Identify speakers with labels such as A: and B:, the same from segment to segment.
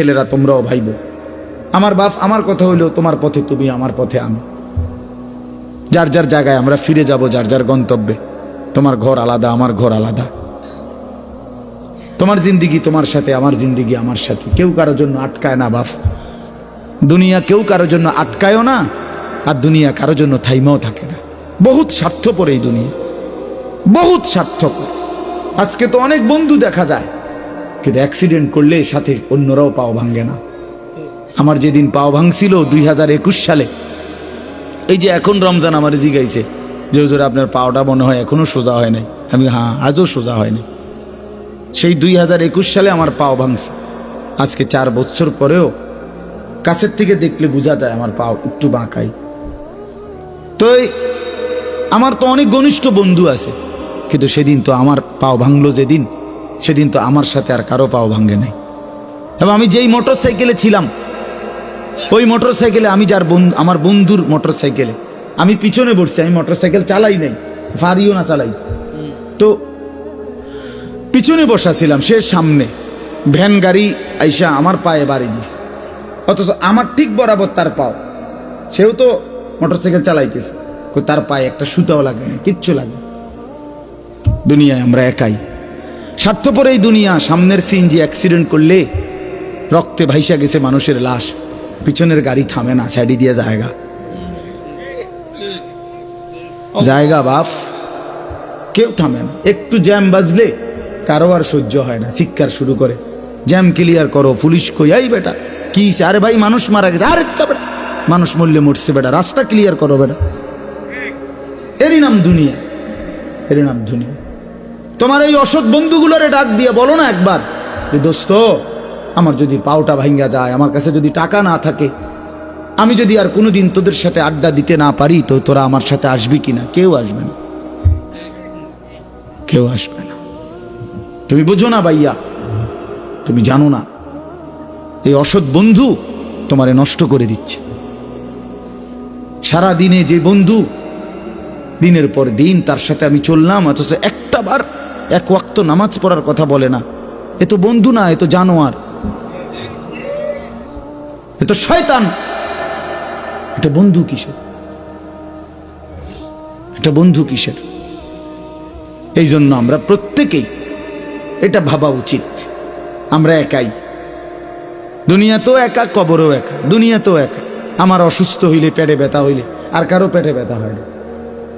A: ছেলেরা তোমরাও ভাইব। আমার বাপ আমার কথা হইল তোমার পথে তুমি আমার পথে আমি। যার যার জায়গায় আমরা ফিরে যাব, যার যার গন্তব্যে, তোমার ঘর আলাদা, আমার ঘর আলাদা। তোমার জিন্দিগি তোমার সাথে, আমার জিন্দিগি আমার সাথে। কেউ কারোর জন্য আটকায় না বাপ। দুনিয়া কেউ কারোর জন্য আটকায়ও না, আর দুনিয়া কারোর জন্য থাইমাও থাকে না। বহুত স্বার্থপর এই দুনিয়া। বহুত স্বার্থপর। আজকে তো অনেক বন্ধু দেখা যায়। কিন্তু অ্যাক্সিডেন্ট করলে সাথে অন্যরাও পাও ভাঙ্গে না। আমার যেদিন পাও ভাঙছিল দুই হাজার একুশ সালে, এই যে এখন রমজান আমার জিগাইছে, যে হুজুর আপনার পাওটা মনে হয় এখনও সোজা হয় নাই। আমি হ্যাঁ আজও সোজা হয়নি সেই দুই হাজার একুশ সালে আমার পাও ভাঙছে। আজকে চার বছর পরেও কাছের থেকে দেখলে বোঝা যায় আমার পাও একটু বাঁকাই। তো আমার তো অনেক ঘনিষ্ঠ বন্ধু আছে, কিন্তু সেদিন তো আমার পাও ভাঙলো যেদিন। সেদিন তো আমার সাথে আর কারও পাও ভাঙে নাই। এবং আমি যেই মোটর সাইকেলে ছিলাম, ওই মোটর সাইকেলে আমি যার বন্ধু আমার বন্ধুর মোটর সাইকেলে আমি পিছনে বসছি, আমি মোটর সাইকেল চালাই নাই ফারিও না চালাই। তো পিছনে বসা ছিলাম, সে সামনে, ভ্যান গাড়ি আইসা আমার পায়ে বাড়ি দিস অথচ আমার ঠিক বরাবর তার পাও, সেও তো মোটর সাইকেল চালাইতেছে তার পায়ে একটা সুতাও লাগে কিচ্ছু লাগে দুনিয়ায় আমরা একাই। স্বার্থপর এই দুনিয়া, সামনের সিনজি অ্যাক্সিডেন্ট করলে রক্তে ভাইসা গেছে মানুষের লাশ, পিছনের গাড়ি থামে না, সাইডি দিয়ে জায়গা। জায়গা বাফ, কেউ থামে না। একটু জ্যাম বাজলে কারও আর সহ্য হয় না, চিৎকার শুরু করে। জ্যাম ক্লিয়ার করো, পুলিশ কই, এই বেটা, কি আরে ভাই, মানুষ মারা গেছে। আরে তা বেটা, মানুষ মরলে মরছে বেটা, রাস্তা ক্লিয়ার করো বেটা। এরই নাম দুনিয়া, এরই নাম দুনিয়া। তোমার এই অসৎ বন্ধুগুলোরে ডাক দিয়ে বলো না একবার। যে দোস্ত, আমার যদি পাওটা ভাঙ্গা যায়, আমার কাছে যদি টাকা না থাকে, আমি যদি আর কোনোদিন তোদের সাথে আড্ডা দিতে না পারি, তো তোরা আমার সাথে আসবি কিনা? কেউ আসবে না। কেউ আসবে না। তুমি বুঝো না ভাইয়া, তুমি জানো না, এই অসৎ বন্ধু তোমারে নষ্ট করে দিচ্ছে। সারা দিনে যে বন্ধু, দিনের পর দিন তার সাথে আমি চললাম, অথচ একটা বার এক ওয়াক্ত নামাজ পড়ার কথা বলে না। এ তো বন্ধু না, এ তো জানোয়ার। এ তো শয়তান। এটা বন্ধু কিসের? এটা বন্ধু কিসের? এই জন্য আমরা প্রত্যেকেই এটা ভাবা উচিত। আমরা একাই। দুনিয়া তো একা, কবরও একা। দুনিয়া তো একা। আমার অসুস্থ হইলে পেটে ব্যথা হইলে। আর কারও পেটে ব্যথা হয় না।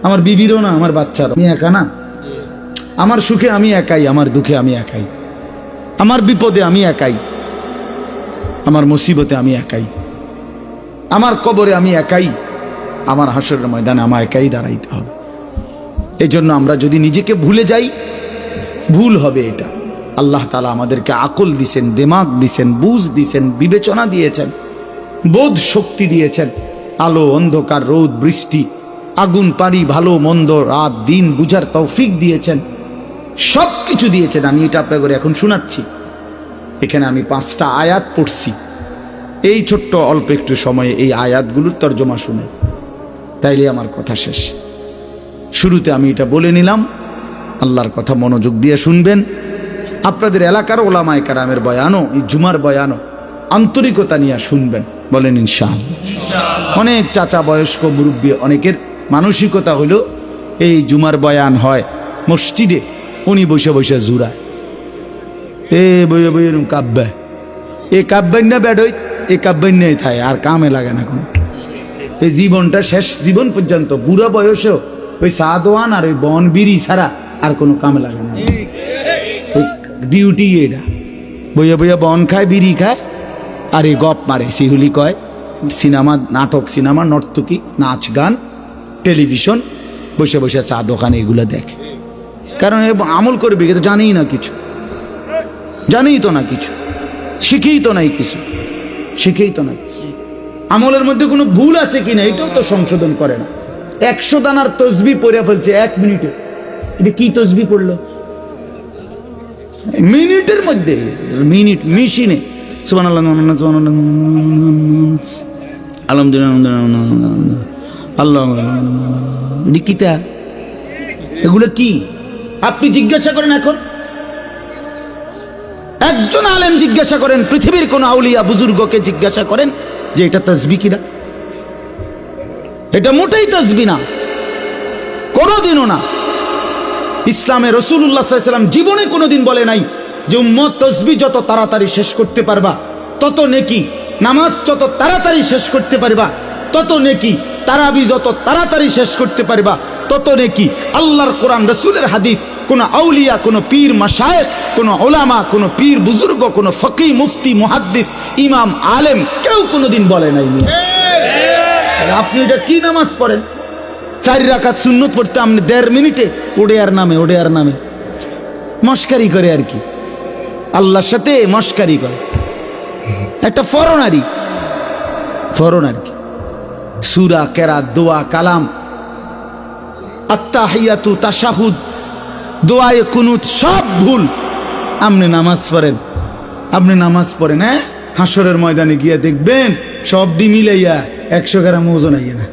A: আমার বিবিরও না, আমার বাচ্চার আমি একা না? আমার সুখে আমি একাই, আমার দুঃখে আমি একাই। আমার বিপদে আমি একাই, আমার মুসিবতে আমি একাই। আমার কবরে আমি একাই, আমার হাসরের ময়দানে আমার একাই দাঁড়াইতে হবে। এই জন্য আমরা যদি নিজেকে ভুলে যাই, ভুল হবে এটা। আল্লাহ তালা আমাদেরকে আকল দিছেন, দেমাগ দিছেন, বুঝ দিছেন, বিবেচনা দিয়েছেন, বোধ শক্তি দিয়েছেন। আলো, অন্ধকার, রোদ, বৃষ্টি, আগুন, পানি, ভালো, মন্দ, রাত, দিন, বুঝার তৌফিক দিয়েছেন। সব কিছু দিয়েছেন। আমি এটা আপনার করে এখন শোনাচ্ছি। এখানে আমি পাঁচটা আয়াত পড়ছি। এই ছোট্ট অল্প একটু সময়ে এই আয়াতগুলোর তর্জমা শুনে। তাইলে আমার কথা শেষ। শুরুতে আমি এটা বলে নিলাম। আল্লাহর কথা মনোযোগ দিয়ে শুনবেন। আপনাদের এলাকার ওলামায় কারামের বয়ানও এই জুমার বয়ানও আন্তরিকতা নিয়ে শুনবেন। বলেন ইনশাল অনেক চাচা বয়স্ক মুরব্বী অনেকের মানসিকতা হলো এই জুমার বয়ান হয় মসজিদে। উনি বসে বসে জুড়ায়। এ বইয়ে বইয়ে কাব্যায় এ কাব্যান্য না ব্যাডই, এ কাব্যান্যই থায় আর কামে লাগে না কোনো। এই জীবনটা শেষ জীবন পর্যন্ত, বুড়ো বয়সেও ওই সাদওয়ান আর ওই বন বিড়ি ছাড়া আর কোনো কামে লাগে না। ডিউটি এটা। বইয়া বইয়া বন খায়, বিড়ি খায়, আর এই গপ মারে সিহুলি কয়। সিনেমা, নাটক, সিনেমা, নর্তকী, নাচ, গান, টেলিভিশন, বসে বসে চা দোকানে এগুলো দেখে। কারণ এ আমল করবে, এ তো জানেই না কিছু। জানেই তো না কিছু। শিখেই তো নাই কিছু। শিখেই তো না কিছু। আমলের মধ্যে কোনো ভুল আছে কি না, এটাও তো সংশোধন করে না। একশো দানার তসবি পড়ে ফেলছে এক মিনিটে। এটা কি তসবি পড়ল? মিনিটের মধ্যে। মিনিট, মেশিনে। আলহামদুলিল্লাহ আল্লাহ এগুলো কি? আপনি জিজ্ঞাসা করেন এখন? একজন আলেম জিজ্ঞাসা করেন, পৃথিবীর কোন আউলিয়া বুজুর্গকে জিজ্ঞাসা করেন যে এটা তসবি কিনা? এটা মোটেই তসবি না। কোনোদিনও না। ইসলামে রসুল্লাহ সাল্লাম জীবনে কোনোদিন বলে নাই যে উম্মত তসবি যত তাড়াতাড়ি শেষ করতে পারবা, তত নেকি। নামাজ যত তাড়াতাড়ি শেষ করতে পারবা, তত নেকি। তারাবি যত তাড়াতাড়ি শেষ করতে পারবা, তত নেকি। আল্লাহর কোরআন, রসুলের হাদিস কোন আউলিয়া, কোন পীর মাসায়েক কোন ওলামা, কোন পীর বুজুর্গ, কোন ফকি, মুফতি, মুহাদ্দিস, ইমাম, আলেম, কেউ কোনোদিন বলে নাই আপনি এটা কি নামাজ পড়েন? চার রাকাত সুন্নত পড়তে আপনি দেড় মিনিটে ওডেয়ার নামে ওডেয়ার নামে। মস্কারি করে আর কি। আল্লাহর সাথে মস্কারি করে। একটা ফরনারি। ফরন আর কি? সুরা কেরা দোয়া, কালাম। আত্মাহিয়াতু তাশাহুদ। দোয়ায়ে কুনুত সব ভুল। আপনি নামাজ পড়েন। আপনি নামাজ পড়েন হ্যাঁ? হাসরের ময়দানে গিয়ে দেখবেন সব ডিমিলাইয়া একশো গ্রাম ওজন আইয়া না।